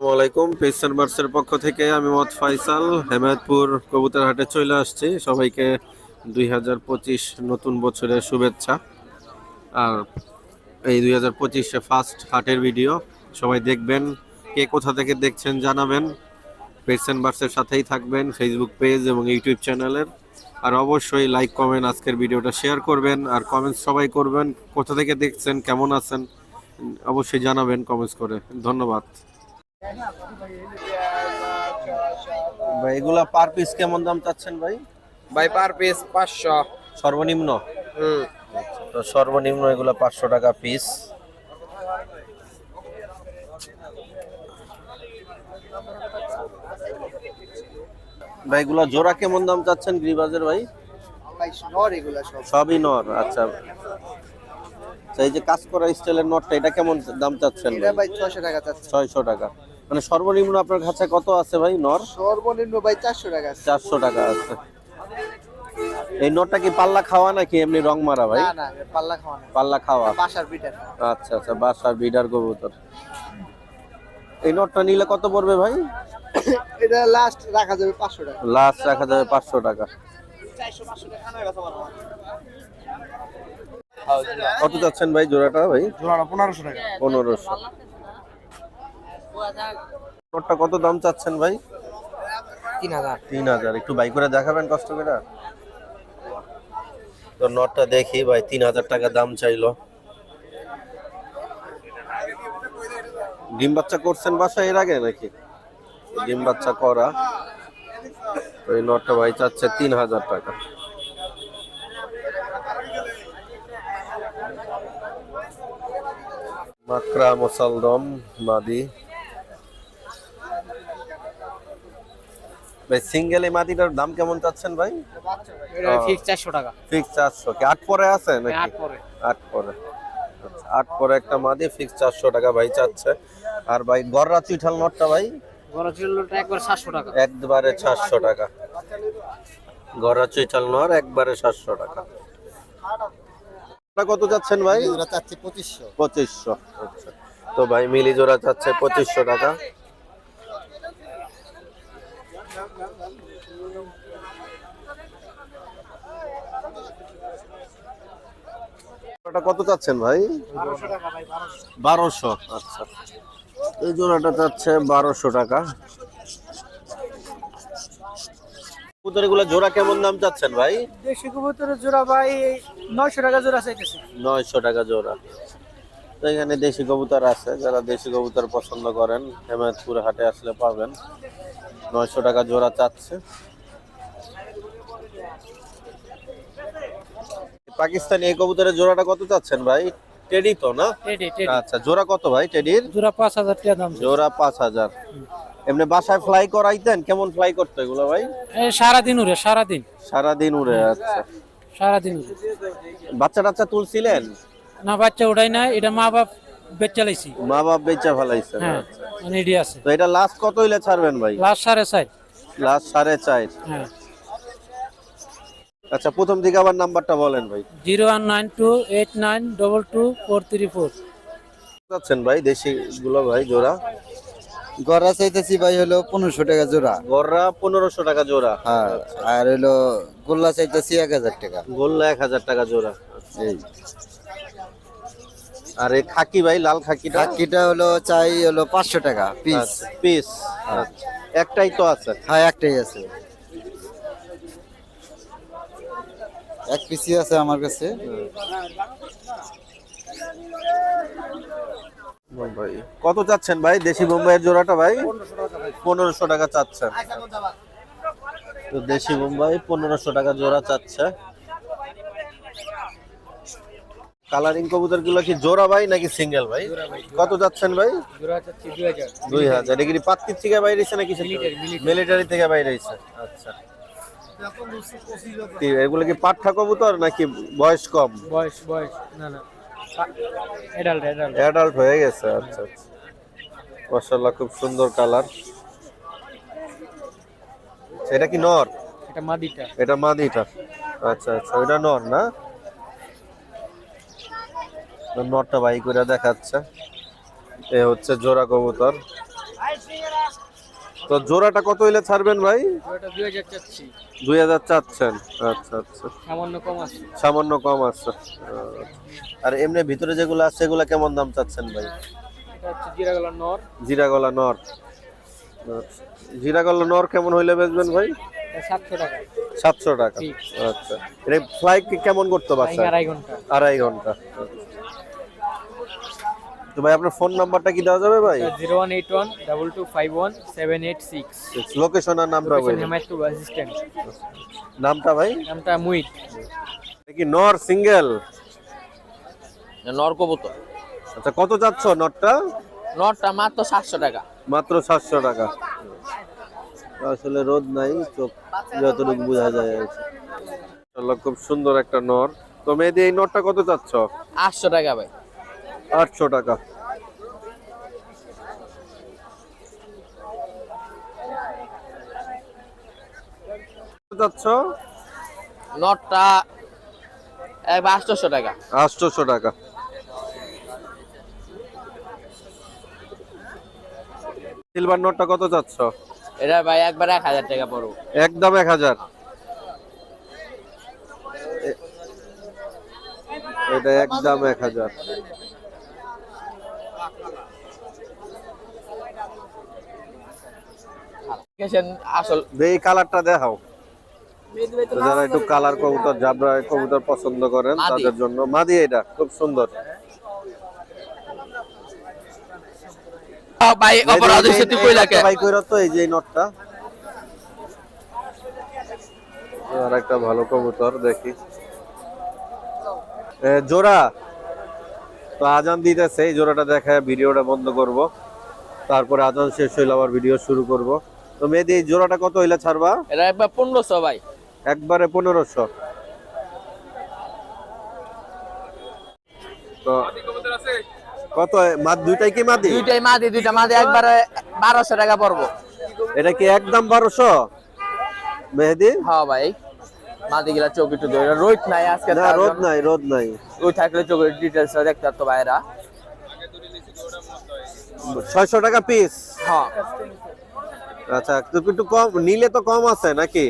আসসালামাইকুম পেসার বার্সের পক্ষ থেকে আমি মোহাম্মদ ফাইসাল, হেমায়তপুর কবুতর হাটে চলে আসছি। সবাইকে দুই হাজার পঁচিশ নতুন বছরের শুভেচ্ছা। আর এই দুই হাজার পঁচিশে ফার্স্ট হাটের ভিডিও সবাই দেখবেন, কে কোথা থেকে দেখছেন জানাবেন। পেসার বার্সের সাথেই থাকবেন ফেসবুক পেজ এবং ইউটিউব চ্যানেলের আর অবশ্যই লাইক কমেন্ট আজকের ভিডিওটা শেয়ার করবেন। আর কমেন্টস সবাই করবেন, কোথা থেকে দেখছেন, কেমন আছেন, অবশ্যই জানাবেন কমেন্টস করে। ধন্যবাদ। ভাই এগুলা পার পিস কেমন দাম চাচ্ছেন ভাই? ভাই পার পিস পাঁচশো। সর্বনিম্ন? হুম। তো সর্বনিম্ন এগুলা পাঁচশো টাকা পিস ভাই এগুলা জোড়া কেমন দাম চাচ্ছেন গ্রিবাজের ভাই? ভাই নর এগুলা সব। সবই নর আচ্ছা। আচ্ছা, এই যে কাজ করা স্টাইলের নটটা এটা কেমন দাম চাচ্ছেন এটা ভাই? ছশো টাকা চাচ্ছে। ছয়শো টাকা। মানে সর্বনিম্ন আপনার কাছে কত আছে ভাই নর সর্বনিম্ন ভাই চারশো টাকা আছে। চারশো টাকা আছে। এই নটটা কি পাল্লা খাওয়া নাকি এমনি রং মারা ভাই? না না পাল্লা খাওয়ানো পাল্লা খাওয়া। বাসার আচ্ছা আচ্ছা বাসার বিডার কবুতর। এই নটটা নিলে কত পড়বে ভাই? এটা লাস্ট রাখা যাবে পাঁচশো টাকা। লাস্ট রাখা যাবে পাঁচশো টাকা। কত যাচ্ছেন ভাই জোড়াটা ভাই? জোড়াটা পনেরোশো টাকা। পনেরোশো। নটটা কত দাম চাচ্ছেন ভাই? তিন হাজার। তিন হাজার। একটু বাই করে দেখাবেন কষ্ট করে? তো নটটা দেখি ভাই তিন হাজার টাকা দাম চাইলো। ডিম বাচ্চা করছেন বাসা এর আগে নাকি? ডিম বাচ্চা করা। তো এই নটটা ভাই চাচ্ছে তিন হাজার টাকা। মাকড়া মোসালদম মাদি। ভাই সিঙ্গেল এই মাদিটার দাম কেমন চাচ্ছেন ভাই? এটা ফিক্স চারশো টাকা। ফিক্স কি? আট পরে আছে নাকি? আট পরে। আট পরে। আচ্ছা, আট পরে একটা মাদি ফিক্স চারশো টাকা ভাই চাচ্ছে। আর ভাই গররা চুইঠাল নটটা ভাই? একবার সাতশো টাকা। একবারে সাতশো টাকা। গররা চুইঠাল নর একবারে সাতশো টাকা। আপনারা কত যাচ্ছেন ভাই? ওরা চাচ্ছে পঁচিশশো। পঁচিশশো। আচ্ছা তো ভাই মিলি জোড়া চাচ্ছে পঁচিশশো টাকা। ওটা কত চাচ্ছেন ভাই? বারোশো। আচ্ছা। এই জোড়াটা চাচ্ছে বারোশো টাকা। জোড়া কেমন দাম চাচ্ছেন ভাই? দেশি কবুতরের জোড়া ভাই নয়শো টাকা জোড়া চাইতেছে। টাকা জোড়া। তো এখানে দেশি কবুতর আছে যারা দেশি কবুতর পছন্দ করেন হেমায়তপুর হাটে আসলে পাবেন। নয়শো টাকা জোড়া চাচ্ছে। পাকিস্তানি এই কবুতরের জোড়াটা কত চাচ্ছেন ভাই? টেডি তো না? আচ্ছা জোড়া কত ভাই টেডির? জোড়া পাঁচ হাজার টাকা দাম জোড়া পাঁচ হাজার। এমনি বাসায় ফ্লাই করাইতেন? কেমন ফ্লাই করতো এগুলো ভাই? সারাদিন উড়ে সারাদিন। সারাদিন উড়ে আচ্ছা। সারাদিন উড়ে। বাচ্চা টাচ্চা তুলছিলেন? না বাচ্চা ওটাই না এটা মা বাপ বেচা লাইছি। মা বাপ বেচা ফেলাইছেন হ্যাঁ আচ্ছা। মানে এডি আছে। তো এটা লাস্ট কত হইলে ছাড়বেন ভাই? লাস্ট সাড়ে চার। লাস্ট সাড়ে চার। হ্যাঁ। আচ্ছা প্রথম দিকে আবার নাম্বারটা বলেন ভাই। Zero one nine two eight nine double two four three four. যাচ্ছেন ভাই দেশি গুলো ভাই জোড়া? গড়া চাইতেছি ভাই হলো পনেরোশো টাকা জোড়া। গররা পনেরোশো টাকা জোড়া। হ্যাঁ আর হলো গোল্লা চাইতেছি এক হাজার টাকা। গোল্লা এক হাজার টাকা জোড়া। এই আর এই খাকি ভাই লাল খাকিটা? কাকিটা হলো চাই হলো পাঁচশো টাকা পিস। পিস। একটাই তো আছে। হ্যাঁ একটাই আছে। এক পিসি আছে আমার কাছে। ভাই কত চাচ্ছেন ভাই? দেশি বোম্বাইয়ের জোড়াটা ভাই? পনেরোশো টাকা চাচ্ছেন তো দেশি বোম্বাই পনেরোশো টাকা জোড়া চাচ্ছে। কালারিং কবুতরগুলো কি জোড়া ভাই নাকি সিঙ্গেল ভাই? কত যাচ্ছেন ভাই? দুই হাজার। এগুলি পাত্তির থেকে বাইরে নাকি মিলিটারি থেকে বাইরে আচ্ছা। এগুলো কি পাঠা কবুতর নাকি বয়স কম? বয়স বয়স না না। এডাল্ট এডাল্ট অ্যাডাল্ট হয়ে গেছে আচ্ছা আচ্ছা। মাশাআল্লাহ খুব সুন্দর কালার। এটা কি নর? এটা মাদিটা। এটা মাদিটা। আচ্ছা আচ্ছা এটা নর না? নরটা বাই করে দেখাচ্ছে। এ হচ্ছে জোড়া কবুতর। তো জোড়াটা কত হইলে ছাড়বেন ভাই? দুই হাজার চাচ্ছি। চাচ্ছেন। আচ্ছা আচ্ছা। সামান্য কম আছে। সামান্য কম আছে। আর এমনি ভিতরে যেগুলো আছে সেগুলো কেমন দাম চাচ্ছেন ভাই? জিরাগলা নর। জিরা নর। আচ্ছা। নর কেমন হইলে বেচবেন ভাই? সাতশো টাকা। সাতশো টাকা। আচ্ছা। ফ্লাইট কেমন করতে আড়াই ঘণ্টা। আড়াই ঘণ্টা। তো ভাই আপনার ফোন নাম্বারটা কি দেওয়া যাবে ভাই? Zero one eight one double two five one seven eight six. Location আর নামটা ভাই। হেমায়তপুর অ্যাসিস্ট্যান্ট নামটা ভাই? নামটা মুইট কি নর সিঙ্গেল? নর কবুতর। আচ্ছা কত যাচ্ছ নটটা নরটা মাত্র সাতশো টাকা। মাত্র সাতশো টাকা। আসলে রোদ নাই চোখ যতটুকু বোঝা যায় খুব সুন্দর একটা নর। তো মেয়েদি এই নরটা কত চাচ্ছ আটশো টাকা ভাই। আটশো টাকা। নরটা একবার আটশোশো টাকা। আটশোশো টাকা। সিলভার নোটটা কত চাচ্ছ এটা ভাই একবার এক হাজার টাকা পড়ব একদম এক হাজার। এটা একদম এক হাজার। আসল এই কালারটা দেখাও। যারা একটু কালার কবুতর জাবরা কবুতর পছন্দ করেন তাদের জন্য মাদি এটা খুব সুন্দর। ভাই অপরাধ হচ্ছে তুই কইলাকে ভাই কইরা তো এই যে নটটা। আর একটা ভালো কবুতর দেখি। জোড়া। তো আজান দিতেছে এই জোড়াটা দেখায় ভিডিওটা বন্ধ করব। তারপরে আজান শেষ হইলে আবার ভিডিও শুরু করব। তো মেয়েদি এই জোড়াটা কত হইলে ছাড়বা? এটা একবার পনেরোশো ভাই। একবারে পনেরোশো। তো কত? মাদ দুইটাই কি মাদি? দুইটাই মাদি দুইটা মাদি একবারে বারোশো টাকা পড়ব। এটা কি একদম বারোশো? মেহেদি? হ্যাঁ ভাই মাদি গিলা চোখ একটু ধরে। রোদ নাই আজকে না রোদ নাই রোদ নাই। রোদ থাকলে চোখের ডিটেলস দেখতে পারতো ভাইরা ছয়শো টাকা পিস হ্যাঁ। আচ্ছা একটু কম নিলে তো কম আছে নাকি?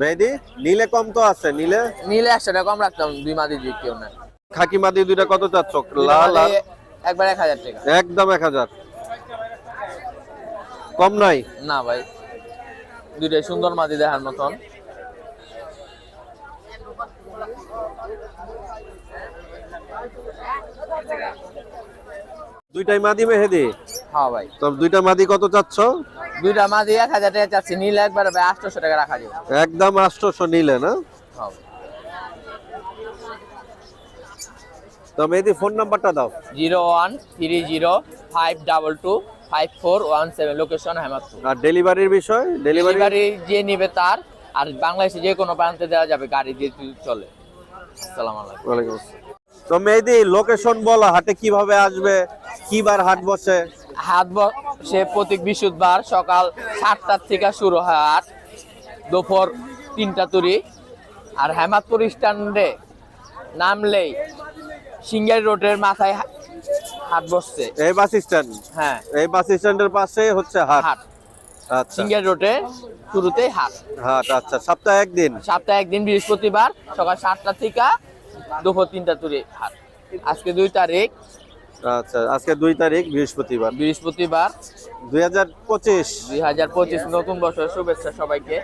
মেহেদি নিলে কম তো আছে নিলে? নিলে একশো টাকা কম রাখতাম দুই মাদি দিয়ে কেউ না। খাকি মাদি দুইটা কত চাচ্ছ? লাল আর একবার এক হাজার টাকা। একদম এক হাজার। কম নাই? না ভাই দুইটাই সুন্দর মাদি দেখার মতন। দুইটাই মাদি মেহেদি? হ্যাঁ ভাই। তো দুইটা মাদি কত চাচ্ছ? দুইটা মাদি এক হাজার টাকা চাচ্ছি নিলে একবার ভাই আটশোশো টাকা রাখা যাবে। একদম আটশোশো নিলে না? তো মেহেদি ফোন নাম্বারটা দাও। Zero one three zero five double two five four one seven location Hemadpur আর ডেলিভারির বিষয়? ডেলিভারি যে নিবে তার আর বাংলাদেশে যে কোনো প্রান্তে দেওয়া যাবে গাড়ি দিয়ে চলে আসসালামু আলাইকুম। ওয়ালাইকুম আসসালাম। তো মেহেদি লোকেশন বলো হাটে কীভাবে আসবে কি বার হাট বসে? হাট সে প্রতি বৃহস্পতিবার সকাল সাতটার থেকে শুরু হয় হাট দুপুর তিনটা তুরি। আর হেমাদপুর স্ট্যান্ডে নামলেই সিঙ্গারি রোডের মাথায় হাট বসছে। এই বাস স্ট্যান্ড? হ্যাঁ। এই বাস স্ট্যান্ডের পাশে হচ্ছে হাট। হাট। আচ্ছা। সিঙ্গারি রোডে শুরুতেই হাট। হাট আচ্ছা। সপ্তাহে একদিন? সপ্তাহে একদিন বৃহস্পতিবার সকাল সাতটা থেকে দুপুর তিনটা তুরি হাট। আজকে দুই তারিখ আচ্ছা আজকে দুই তারিখ বৃহস্পতিবার। বৃহস্পতিবার। দুই হাজার পঁচিশ। দুই হাজার পঁচিশ নতুন বছর শুভেচ্ছা সবাইকে।